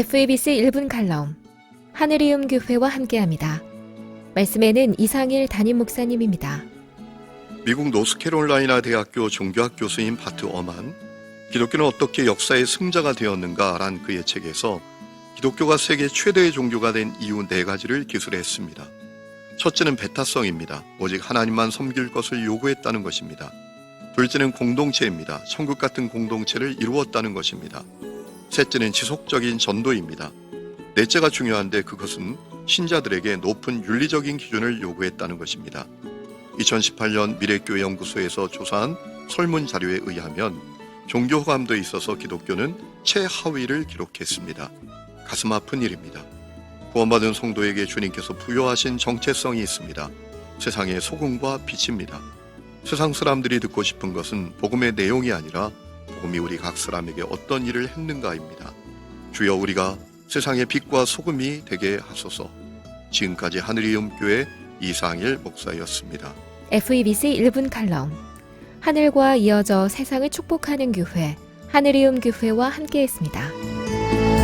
FABC 1분 칼럼 하늘이음 교회와 함께합니다. 말씀에는 이상일 담임 목사님입니다. 미국 노스캐롤라이나 대학교 종교학 교수인 바트 어만 기독교는 어떻게 역사의 승자가 되었는가란 그의 책에서 기독교가 세계 최대의 종교가 된 이유 네 가지를 기술했습니다. 첫째는 배타성입니다. 오직 하나님만 섬길 것을 요구했다는 것입니다. 둘째는 공동체입니다. 천국 같은 공동체를 이루었다는 것입니다. 셋째는 지속적인 전도입니다. 넷째가 중요한데 그것은 신자들에게 높은 윤리적인 기준을 요구했다는 것입니다. 2018년 미래교회 연구소에서 조사한 설문 자료에 의하면 종교 호감도에 있어서 기독교는 최하위를 기록했습니다. 가슴 아픈 일입니다. 구원받은 성도에게 주님께서 부여하신 정체성이 있습니다. 세상의 소금과 빛입니다. 세상 사람들이 듣고 싶은 것은 복음의 내용이 아니라 복음이 우리 각 사람에게 어떤 일을 했는가입니다. 주여 우리가 세상의 빛과 소금이 되게 하소서. 지금까지 하늘이음 교회 이상일 목사였습니다. FABC 1분 칼럼 하늘과 이어져 세상을 축복하는 교회 하늘이음 교회와 함께했습니다.